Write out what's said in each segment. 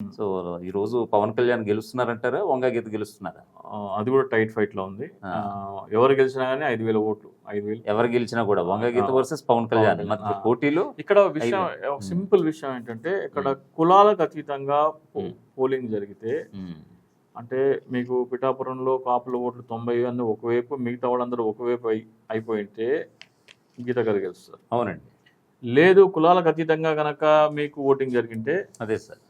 So ఈ రోజు పవన్ కళ్యాణ్ గెలుస్తున్నారంటారా? వంగ గీత గెలుస్తున్నారా? అది కూడా టైట్ ఫైట్లో ఉంది ఎవరు గెలిచినా కానీ ఐదు వేల ఓట్లు ఐదు వేలు. ఎవరు గెలిచినా కూడా వంగ గీత ఆ. వర్సెస్ పవన్ కళ్యాణ్. పోటీలో ఇక్కడ విషయం సింపుల్ విషయం ఏంటంటే ఇక్కడ కులాలకు అతీతంగా. పోలింగ్ జరిగితే అంటే మీకు పిఠాపురంలో కాపుల ఓట్లు తొంభై అన్ని ఒకవైపు మిగతా వాళ్ళందరూ ఒకవైపు అయి అయిపోయింటే గీత గారు గెలుస్తారు. అవునండి. లేదు కులాలకు అతీతంగా గనక మీకు ఓటింగ్ జరిగింటే అదే సార్.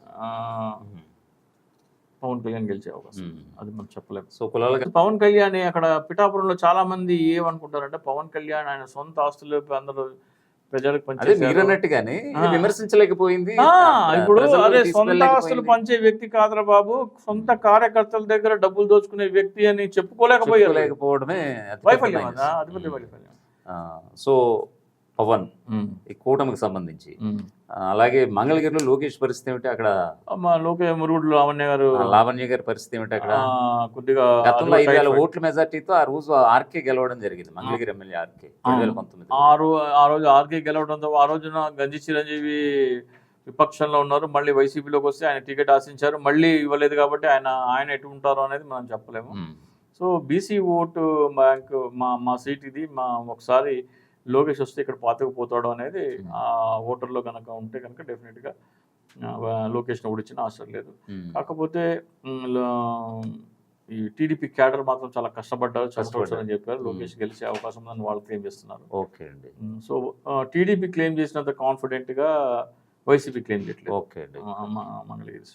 పవన్ కళ్యాణ్ గెలిచే అవకాశం. అది మనం చెప్పలేము సో కులాల పవన్ కళ్యాణ్ అక్కడ పిఠాపురంలో చాలా మంది ఏమనుకుంటారంటే పవన్ కళ్యాణ్ ఆయన సొంత ఆస్తులు అందరూ ప్రజలకు. విమర్శించలేకపోయింది. ఇప్పుడు అదే సొంత. ఆస్తులు పంచే వ్యక్తి కాదురా బాబు. సొంత కార్యకర్తల దగ్గర డబ్బులు దోచుకునే వ్యక్తి అని చెప్పుకోలేకపోయారు. అతిపెద్ద వైఫల్యం అధిపతి వైఫల్యం. సో పవన్ ఈ కూటమికి సంబంధించి. అలాగే మంగళగిరిలో లోకేష్ పరిస్థితి ఏమిటి అక్కడ? లోకే మురుగుడు లావణ్య గారు లావణ్య గారి పరిస్థితి ఏమిటి అక్కడ? కొద్దిగా గతంలో ఐదు వేల ఓట్ల మెజార్టీతో ఆ రోజు ఆర్కే గెలవడం జరిగింది మంగళగిరి ఎమ్మెల్యే ఆర్కే రెండు వేల పంతొమ్మిది ఆ రో ఆ రోజు ఆర్కే గెలవడంతో ఆ రోజున గంజి చిరంజీవి విపక్షంలో ఉన్నారు మళ్ళీ వైసీపీలోకి వస్తే ఆయన టికెట్ ఆశించారు మళ్ళీ ఇవ్వలేదు కాబట్టి ఆయన ఆయన ఎటు ఉంటారో అనేది మనం చెప్పలేము. సో బీసీ ఓటు బ్యాంక్ మా మా సీట్ ఇది మా ఒకసారి లోకేష్ వస్తే ఇక్కడ పాతకుపోతాడు అనేది ఆ ఓటర్లో కనుక ఉంటే కనుక డెఫినెట్గా లోకేష్ని ఓడించిన ఆశ లేదు. కాకపోతే ఈ టీడీపీ క్యాడర్ మాత్రం చాలా కష్టపడ్డారు అని చెప్పారు. లోకేష్ గెలిచే అవకాశం ఉందని వాళ్ళు క్లెయిమ్ చేస్తున్నారు? ఓకే అండి. సో టీడీపీ క్లెయిమ్ చేసినంత కాన్ఫిడెంట్గా వైసీపీ క్లెయిమ్ చేయట్లేదు. ఓకే అండి. మంగళగిరి